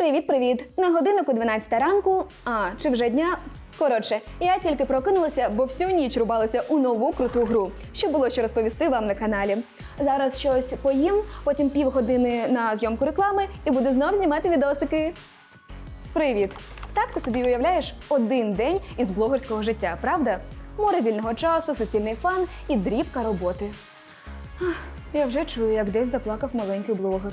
Привіт, привіт! На годиннику 12 ранку. А чи вже дня? Коротше, я тільки прокинулася, бо всю ніч рубалася у нову круту гру, що було що розповісти вам на каналі. Зараз щось поїм, потім півгодини на зйомку реклами і буду знов знімати відосики. Привіт! Так ти собі уявляєш один день із блогерського життя, правда? Море вільного часу, суцільний фан і дрібка роботи. Я вже чую, як десь заплакав маленький блогер.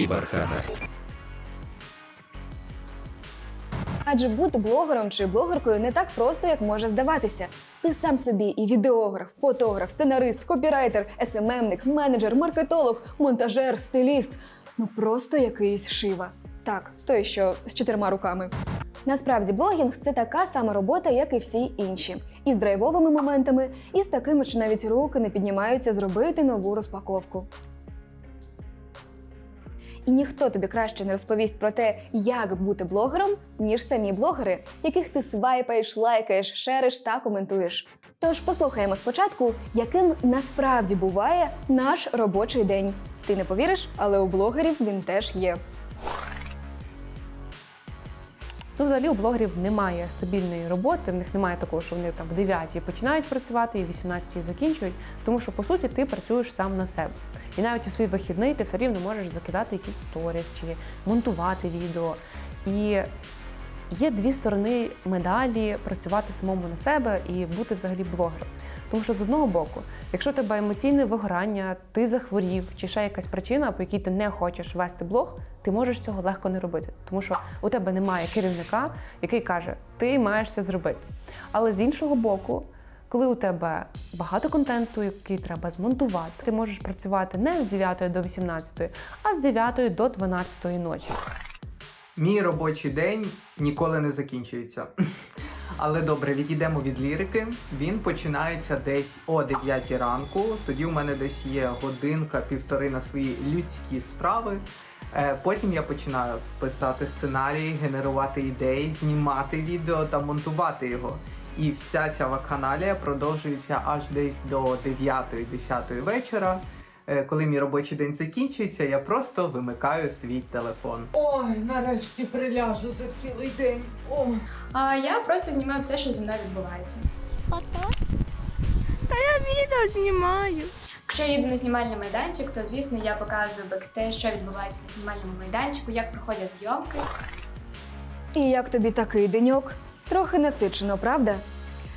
Кіберхана. Адже бути блогером чи блогеркою не так просто, як може здаватися. Ти сам собі і відеограф, фотограф, сценарист, копірайтер, СММник, менеджер, маркетолог, монтажер, стиліст. Ну просто якийсь шива. Так, той, що з чотирма руками. Насправді, блогінг це така сама робота, як і всі інші, і з драйвовими моментами, і з такими, що навіть руки не піднімаються зробити нову розпаковку. І ніхто тобі краще не розповість про те, як бути блогером, ніж самі блогери, яких ти свайпаєш, лайкаєш, шериш та коментуєш. Тож послухаємо спочатку, яким насправді буває наш робочий день. Ти не повіриш, але у блогерів він теж є. Ну, взагалі у блогерів немає стабільної роботи, в них немає такого, що вони там в 9 починають працювати і в 18 закінчують, тому що по суті ти працюєш сам на себе. І навіть у свій вихідний ти все рівно можеш закидати якісь сторіс чи монтувати відео. І є дві сторони медалі працювати самому на себе і бути взагалі блогером. Тому що з одного боку, якщо у тебе емоційне вигорання, ти захворів чи ще якась причина, по якій ти не хочеш вести блог, ти можеш цього легко не робити, тому що у тебе немає керівника, який каже, ти маєш це зробити. Але з іншого боку, коли у тебе багато контенту, який треба змонтувати, ти можеш працювати не з 9 до 18, а з 9 до 12 ночі. Мій робочий день ніколи не закінчується. Але добре, відійдемо від лірики. Він починається десь о 9 ранку. Тоді у мене десь є годинка-півтори на свої людські справи. Е, Потім я починаю писати сценарії, генерувати ідеї, знімати відео та монтувати його. І вся ця вакханалія продовжується аж десь до 9-10 вечора. Е, Коли мій робочий день закінчується, я просто вимикаю свій телефон. Ой, нарешті приляжу за цілий день. О. А я просто знімаю все, що зі мною відбувається. Та я міно знімаю. Якщо я їду на знімальний майданчик, то звісно я показую бекстейдж, що відбувається на знімальному майданчику, як проходять зйомки. І як тобі такий деньок? Трохи насичено, правда?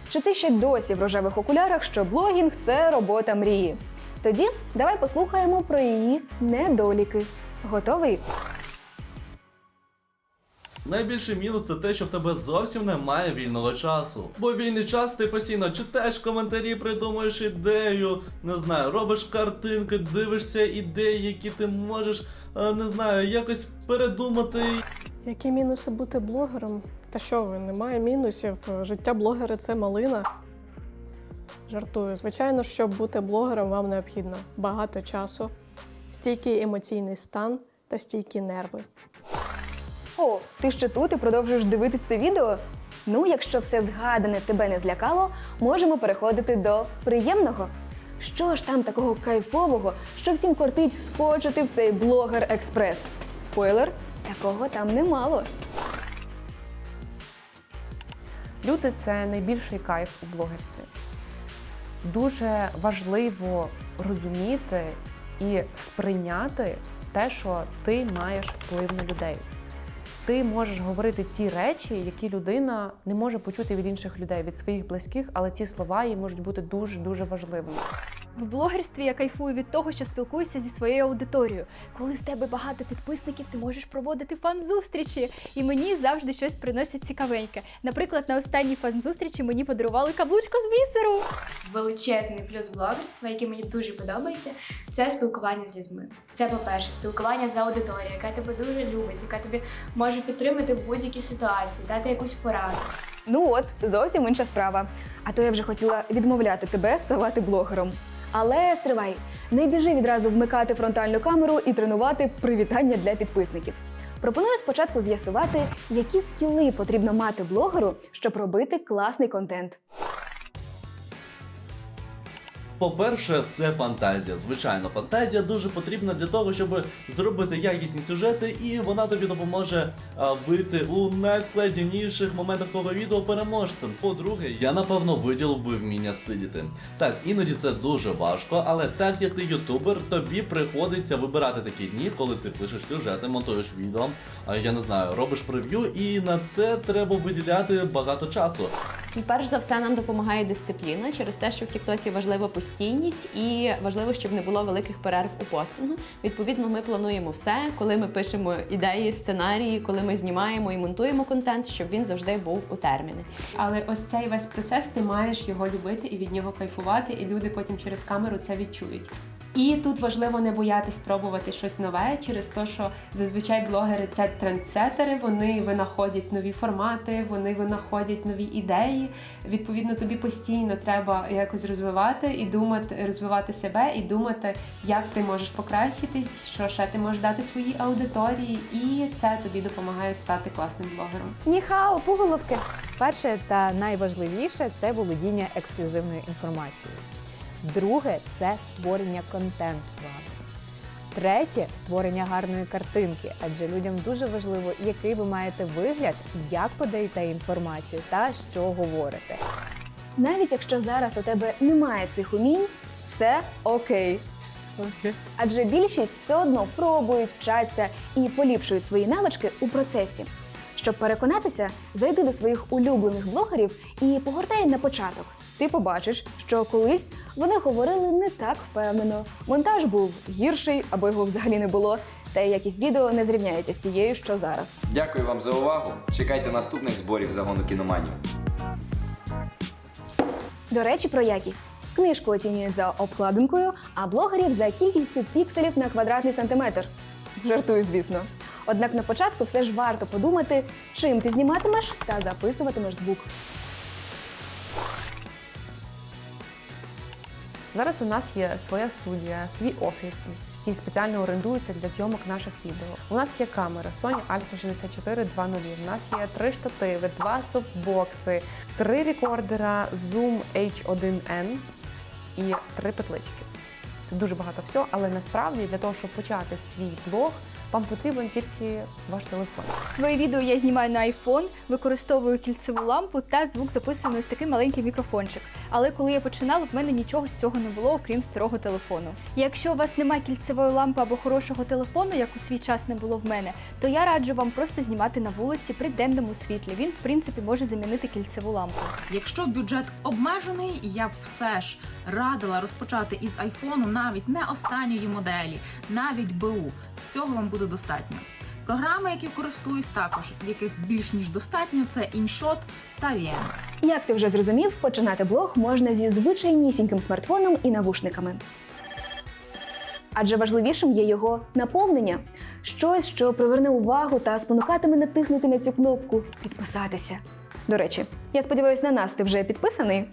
Чи ти ще досі в рожевих окулярах, що блогінг це робота мрії? Тоді давай послухаємо про її недоліки. Готовий? Найбільший мінус це те, що в тебе зовсім немає вільного часу. Бо вільний час ти постійно читаєш коментарі, придумуєш ідею, не знаю, робиш картинки, дивишся ідеї, які ти можеш, е, не знаю, якось передумати. Які мінуси бути блогером? Та що ви, немає мінусів. Життя блогера це малина. Жартую. Звичайно, щоб бути блогером, вам необхідно багато часу, стійкий емоційний стан та стійкі нерви. О, ти ще тут і продовжуєш дивитись це відео? Ну, якщо все згадане тебе не злякало, можемо переходити до приємного. Що ж там такого кайфового, що всім кортить вскочити в цей блогер експрес? Спойлер, такого там немало. Люди це найбільший кайф у блогерстві. Дуже важливо розуміти і сприйняти те, що ти маєш вплив на людей. Ти можеш говорити ті речі, які людина не може почути від інших людей, від своїх близьких, але ці слова їй можуть бути дуже дуже важливими. В блогерстві я кайфую від того, що спілкуюся зі своєю аудиторією. Коли в тебе багато підписників, ти можеш проводити фан-зустрічі, і мені завжди щось приносять цікавеньке. Наприклад, на останній фан-зустрічі мені подарували каблучку з бісеру. Величезний плюс блогерства, який мені дуже подобається, це спілкування з людьми. Це, по-перше, спілкування з аудиторією, яка тебе дуже любить, яка тобі може підтримати в будь-якій ситуації, дати якусь пораду. Ну от, зовсім інша справа. А то я вже хотіла відмовляти тебе ставати блогером. Але стривай, не біжи відразу вмикати фронтальну камеру і тренувати привітання для підписників. Пропоную спочатку з'ясувати, які скіли потрібно мати блогеру, щоб робити класний контент. По-перше, це фантазія. Звичайно, фантазія дуже потрібна для того, щоб зробити якісні сюжети, і вона тобі допоможе вийти у найскладніших моментах твого відео переможцем. По-друге, я напевно виділив би вміння сидіти. Так, іноді це дуже важко, але так як ти ютубер, тобі приходиться вибирати такі дні, коли ти пишеш сюжети, монтуєш відео, я не знаю, робиш прев'ю, і на це треба виділяти багато часу. І перш за все нам допомагає дисципліна через те, що в Тіктоці важлива постійність і важливо, щоб не було великих перерв у постингу. Відповідно, ми плануємо все, коли ми пишемо ідеї, сценарії, коли ми знімаємо і монтуємо контент, щоб він завжди був у терміни. Але ось цей весь процес ти маєш його любити і від нього кайфувати, і люди потім через камеру це відчують. І тут важливо не боятись пробувати щось нове, через те, що зазвичай блогери це трендсетери, вони винаходять нові формати, вони винаходять нові ідеї. Відповідно, тобі постійно треба якось розвивати і думати, розвивати себе і думати, як ти можеш покращитись, що ще ти можеш дати своїй аудиторії, і це тобі допомагає стати класним блогером. Ніхао, пуголовки. Перше та найважливіше це володіння ексклюзивною інформацією. Друге це створення контент-плану. Третє створення гарної картинки, адже людям дуже важливо, який ви маєте вигляд, як подаєте інформацію та що говорите. Навіть якщо зараз у тебе немає цих умінь, все окей. Адже більшість все одно пробують, вчаться і поліпшують свої навички у процесі. Щоб переконатися, зайди до своїх улюблених блогерів і погортай на початок. Ти побачиш, що колись вони говорили не так впевнено. Монтаж був гірший або його взагалі не було, та й якість відео не зрівняється з тією, що зараз. Дякую вам за увагу. Чекайте наступних зборів загону кіноманів. До речі, про якість. Книжку оцінюють за обкладинкою, а блогерів за кількістю пікселів на квадратний сантиметр. Жартую, звісно. Однак на початку все ж варто подумати, чим ти зніматимеш та записуватимеш звук. Зараз у нас є своя студія, свій офіс, який спеціально орендується для зйомок наших відео. У нас є камера Sony Alpha 64 2.0, У нас є три штативи, два софтбокси, три рекордера Zoom H1N і три петлички. Це дуже багато всього, але насправді для того, щоб почати свій блог, вам потрібен тільки ваш телефон. Свої відео я знімаю на iPhone, використовую кільцеву лампу та звук записую ось такий маленький мікрофончик. Але коли я починала, в мене нічого з цього не було, окрім старого телефону. Якщо у вас немає кільцевої лампи або хорошого телефону, як у свій час не було в мене, то я раджу вам просто знімати на вулиці при денному світлі. Він, в принципі, може замінити кільцеву лампу. Якщо бюджет обмежений, я б все ж радила розпочати із айфону навіть не останньої моделі, навіть БУ. Цього вам буде достатньо. Програми, які користуюсь, також яких більш ніж достатньо, це InShot та VN. Як ти вже зрозумів, починати блог можна зі звичайнісіньким смартфоном і навушниками. Адже важливішим є його наповнення щось, що приверне увагу та спонукатиме натиснути на цю кнопку підписатися. До речі, я сподіваюся, на нас ти вже підписаний.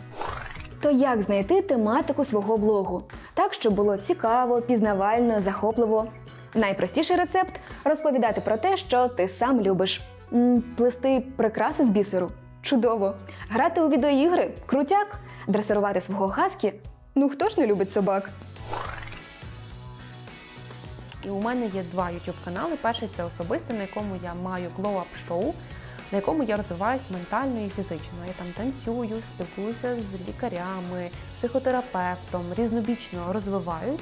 То як знайти тематику свого блогу? Так, щоб було цікаво, пізнавально, захопливо. Найпростіший рецепт розповідати про те, що ти сам любиш. М, плести прикраси з бісеру. Чудово! Грати у відеоігри крутяк, дресирувати свого хаскі. Ну хто ж не любить собак? І у мене є два youtube канали. Перший це особистий, на якому я маю Glow Up Show, на якому я розвиваюсь ментально і фізично. Я там танцюю, спілкуюся з лікарями, з психотерапевтом, різнобічно розвиваюсь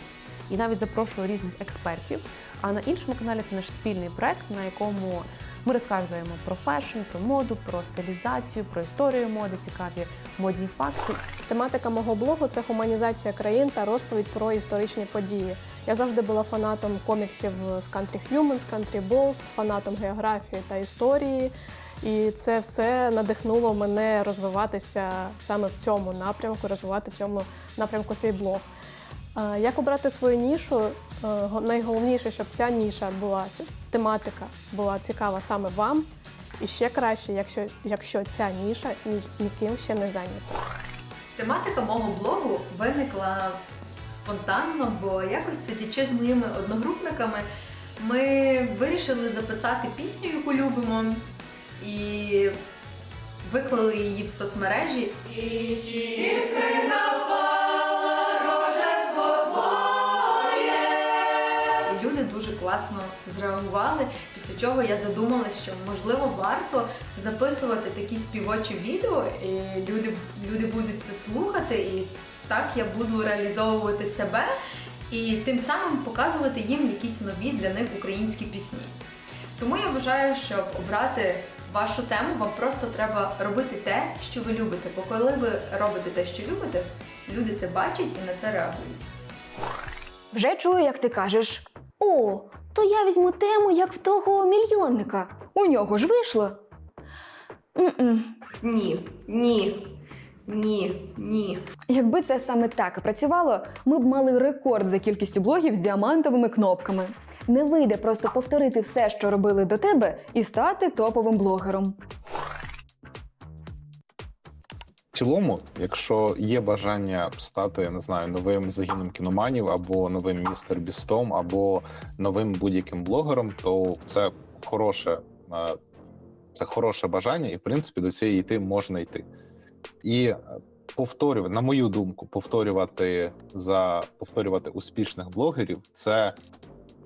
і навіть запрошую різних експертів. А на іншому каналі це наш спільний проект, на якому ми розказуємо про фешн, про моду, про стилізацію, про історію моди, цікаві модні факти. Тематика мого блогу це гуманізація країн та розповідь про історичні події. Я завжди була фанатом коміксів з Country Humans, Country Balls, фанатом географії та історії. І це все надихнуло мене розвиватися саме в цьому напрямку, розвивати в цьому напрямку свій блог. Як обрати свою нішу? Е, Найголовніше, щоб ця ніша була тематика була цікава саме вам. І ще краще, якщо, якщо ця ніша ні, ніким ще не зайнята. Тематика мого блогу виникла спонтанно, бо якось сидячи з моїми одногрупниками, Ми вирішили записати пісню, яку любимо, і виклали її в соцмережі. І дуже класно зреагували, після чого я задумалась, що можливо варто записувати такі співочі відео, і люди, люди будуть це слухати, і так я буду реалізовувати себе і тим самим показувати їм якісь нові для них українські пісні. Тому я вважаю, щоб обрати вашу тему, вам просто треба робити те, що ви любите. Бо коли ви робите те, що любите, люди це бачать і на це реагують. Вже чую, як ти кажеш: О, то я візьму тему, як в того мільйонника. У нього ж вийшло. М-м. Ні, ні, ні, ні. Якби це саме так працювало, ми б мали рекорд за кількістю блогів з діамантовими кнопками. Не вийде просто повторити все, що робили до тебе, і стати топовим блогером. Цілому, якщо є бажання стати, я не знаю, новим загином кіноманів, або новим містер Бістом, або новим будь-яким блогером, то це хороше, е, це хороше бажання, і в принципі до цієї йти можна йти. І е, повторювати, на мою думку, повторювати за повторювати успішних блогерів це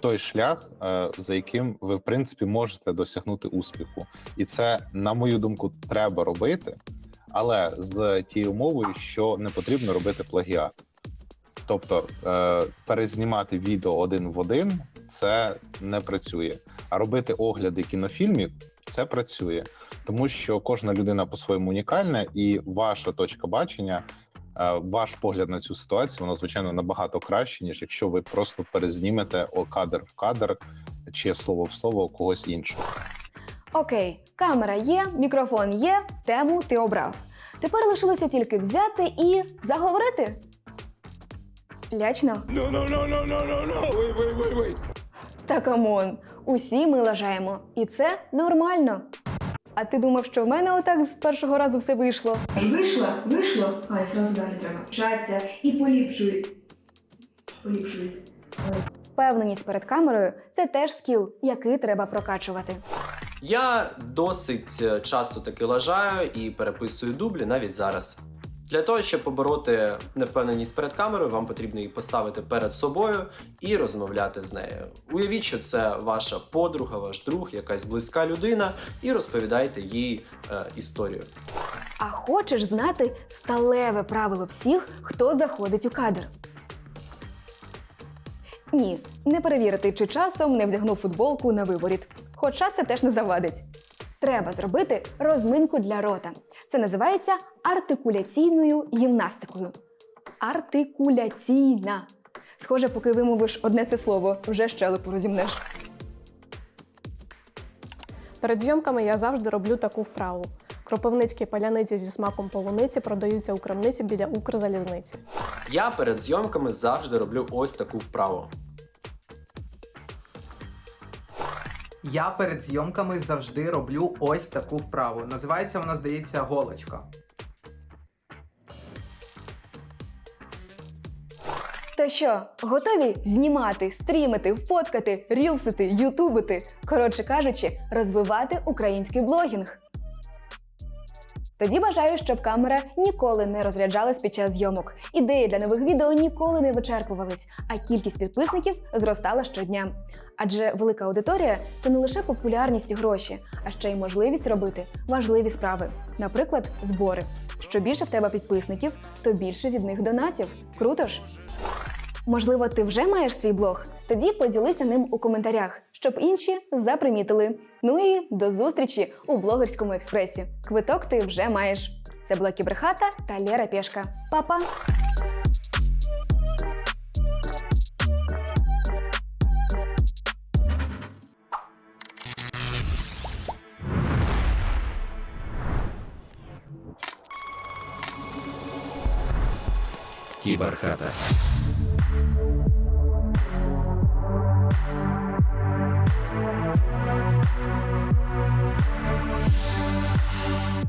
той шлях, е, за яким ви в принципі можете досягнути успіху, і це, на мою думку, треба робити але з тією умовою, що не потрібно робити плагіат. Тобто е, перезнімати відео один в один це не працює. А робити огляди кінофільмів це працює, тому що кожна людина по-своєму унікальна, і ваша точка бачення, е, ваш погляд на цю ситуацію, воно звичайно набагато краще, ніж якщо ви просто перезнімете кадр в кадр чи слово в слово когось іншого. Окей, камера є, мікрофон є, тему ти обрав. Тепер лишилося тільки взяти і заговорити. Лячно? Та камон, усі ми лажаємо, і це нормально. А ти думав, що в мене отак з першого разу все вийшло? Вийшло, вийшло. Ай, зразу далі треба. Вчаться і поліпшують. Поліпшують. Впевненість перед камерою це теж скіл, який треба прокачувати. Я досить е, часто таки лажаю і переписую дублі навіть зараз. Для того, щоб побороти невпевненість перед камерою, вам потрібно її поставити перед собою і розмовляти з нею. Уявіть, що це ваша подруга, ваш друг, якась близька людина, і розповідайте їй е, історію. А хочеш знати сталеве правило всіх, хто заходить у кадр? Ні, не перевірити, чи часом не вдягнув футболку на виворіт. Хоча це теж не завадить. Треба зробити розминку для рота. Це називається артикуляційною гімнастикою. Артикуляційна. Схоже, поки вимовиш одне це слово, вже щелепу розімнеш. Перед зйомками я завжди роблю таку вправу. Кропивницькі паляниці зі смаком полуниці продаються у крамниці біля Укрзалізниці. Я перед зйомками завжди роблю ось таку вправу. Я перед зйомками завжди роблю ось таку вправу. Називається вона, здається, голочка. То що, готові знімати, стрімити, фоткати, рілсити, ютубити? Коротше кажучи, розвивати український блогінг. Тоді бажаю, щоб камера ніколи не розряджалась під час зйомок. Ідеї для нових відео ніколи не вичерпувались, а кількість підписників зростала щодня. Адже велика аудиторія це не лише популярність і гроші, а ще й можливість робити важливі справи, наприклад, збори. Що більше в тебе підписників, то більше від них донатів. Круто ж? Можливо, ти вже маєш свій блог? Тоді поділися ним у коментарях, щоб інші запримітили. Ну і до зустрічі у блогерському експресі. Квиток ти вже маєш. Це була Кіберхата та Лера Пєшка. Па-па! Кіберхата.